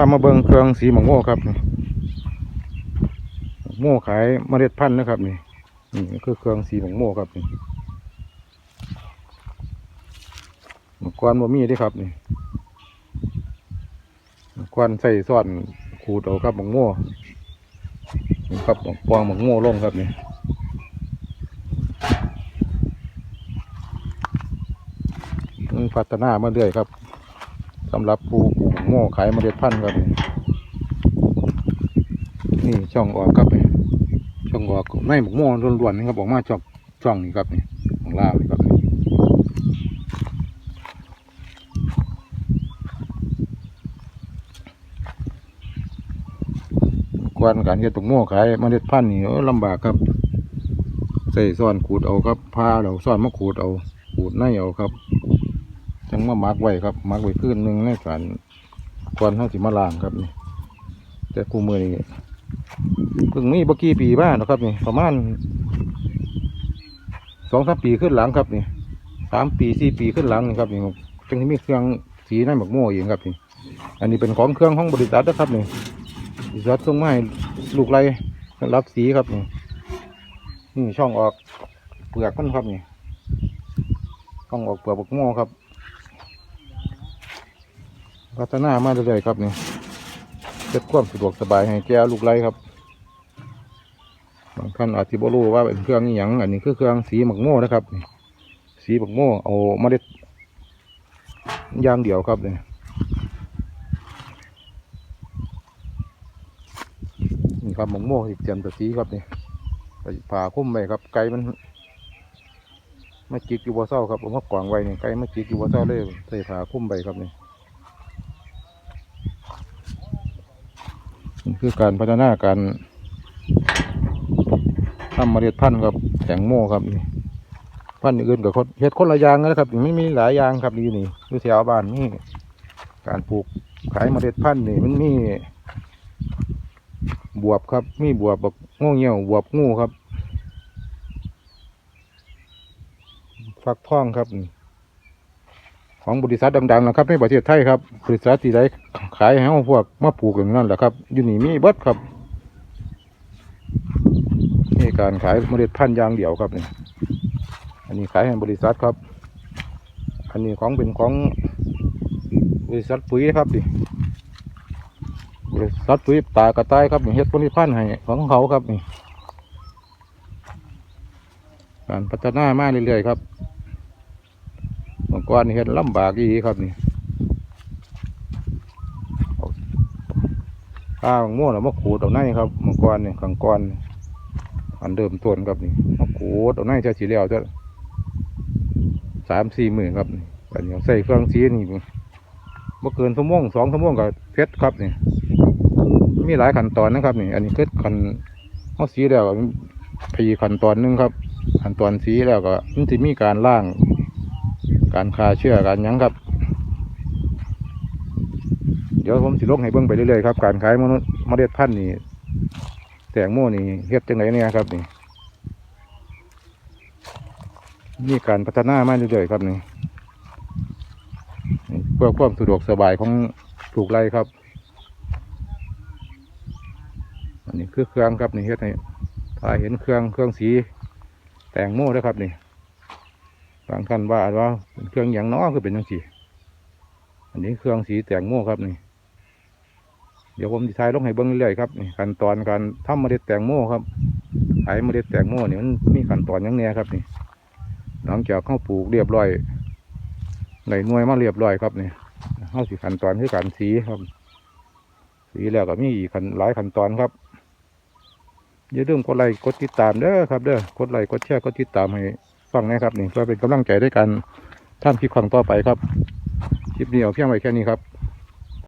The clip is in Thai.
ามาเบิงเครื่องสีหมองโม่ครับนี่โม่ขายเมล็ดพันธุ์นะครับนี่นี่คือเครื่องสีหมองโม่ครับนี่เมื่อก่อนบ่มีเด้วยครับนี่เมื่อก่อนใส่ซ่อนขูดเอาครับหมองโม่ครับปองหมองโม่ลงครับนี่พัฒนามาเรื่อยครับ สำหรับผู้ปลูกหม้องโม่ขายเมล็ดพันธุ์ครับนี่ช่องออกครับนี่ช่องออกในหมกม่วงล้วนๆนี่ครับออกมาช่องช่องนี่ครับนี่ของลาวนี่ครับนี่กวนการเฮ็ดตกม่ขายเมล็ดพันธุ์นี่ลำบากครับ ใส่ซ่อนขูดเอาครับพาเราซ่อนมาขูดเอาขูดในเอาครับ จังมามักไว้ครับมักไว้คืนหนึ่งในการกวนเท่าสิมาล้างครับนี่แต่คู่มือนี่เพิ่งมีบกี่ปีบ้านนะครับนี่ประมาณสองสามปีขึ้นหลังครับนี่สามปีสี่ปีขึ้นหลังนี่ครับนี่จังที่มีเครื่องสีในหมกโม่เองครับนี่อันนี้เป็นของเครื่องของบริษัทนะครับนี่บริษัทส่งมาให้ลูกไรรับสีครับนี่นี่ช่องออกเปลือกมันครับนี่ช่องออกเปลือกหมกโม่ครับ พัฒนามาเรื่อยๆครับนี่เกิดความสะดวกสบายให้แก่ลูกไรครับบางท่านอาจจะบ่รู้ว่าเป็นเครื่องอหย่างอันนี้คือเครื่องสีหมักโม่นะครับ สีหมักโม่เอาเมล็ดยางเดียวครับเนี่ยนี่ครับหมักโม่อีกเตรียมตัวสีครับนี่ไปผ่าคุ้มไปครับ ไก่มันไม่จิกอยู่บ่เศร้าครับเอามากวางไว้นี่ไก่ไม่จิกอยู่บ่เศร้าเลยใส่ผ่าคุ้มไปครับนี่ คือการพัฒนาการทำเมล็ดพันธุ์ครับแตงโมครับนี่พันธุ์อื่นกับคนเฮ็ดคนละอย่างนะครับไม่มีหลายอย่างครับนี่นี่อยู่แถวบ้านนี่การปลูกขายเมล็ดพันธุ์นี่มันมีบวบครับ มีบวบแบักโง่เงี้ยวบวบงูครับ ฟักทองครับนี่ ของบริษัทดังๆนะครับในประเทศไทยครับบริษัทที่ใดขายให้เฮาพวกมาปลูกอย่างนั้นแหละครับอยู่นี่มีเบิดครับนี่การขายเมล็ดพันธุ์อย่างเดียวครับนี่อันนี้ขายให้บริษัทครับ อันนี้ของเป็นของบริษัทปุ๋ยนะครับดิบริษัทปุ๋ยตากระต่ายครับเฮ็ดผลิตภัณฑ์ให้ของเขาครับนี่การพัฒนามาเรื่อยๆครับ ก่อนนี่เฮ็ดลำบากอีครับนี่ข้าวม่วงเรามาขูดเอาในครับมื่อก่อนเนี่ยขังก่อนอันเดิมต้นครับนี่มาขูดเอาในจะสีเหลวจะสามสี่หมื่นครับนี่อันนี้ใส่เครื่องสีนี่เมื่อเกินชั่วโมงสองชั่วโมงกับเพชรครับนี่มีหลายขั้นตอนนะครับนี่ อันนี้คือขั้นเขาสีแล้วพีขั้นตอนหนึงครับขั้นตอนสีแล้วก็มันจะมีการล่าง การคาเชื่อการยั้งครับ เดี๋ยวผมสิลงให้เบิ่งไปเรื่อยๆครับการขายเมล็ดเมล็ดพันธุ์นี่แตงโมนี่เฮ็ดจังไงเนี่ยครับนี่มีการพัฒนามาเรื่อยๆครับนี่เพื่อความสะดวกสบายของปลูกไรครับ อันนี้คือเครื่องครับนี่เฮ็ดให้ถ้าเห็นเครื่องเครื่องสีแตงโมด้วยครับนี่บางท่านว่าว่า เครื่องอย่างน้อคือเป็นจังสีอันนี้เครื่องสีแตงโมครับนี่ เดี๋ยวผมจะทายลงให้เบิ้งเรื่อยๆครับนี่ขั้นตอนการทำเมล็ดแตงโมครับขาเมล็ดแตงโมนี่มันมีขั้นตอนอย่างเนี้ยครับนี่หลังจากเข้าปลูกเรียบร้อยในหน่วยมาเรียบร้อยครับนี่เข้าสิขั้นตอนคือการสีครับ สีแล้วก็มีอีกขั้นหลายขั้นตอนครับอย่าลืมกดไลค์กดติดตามเด้อครับเด้อกดไลค์กดแชร์กดติดตามให้ฟังนะครับนี่เพื่อเป็นกำลังใจในกา ท่านคลิปครั้งต่อไปครับ คลิปนี้เอาเพียงไว้แค่นี้ครับ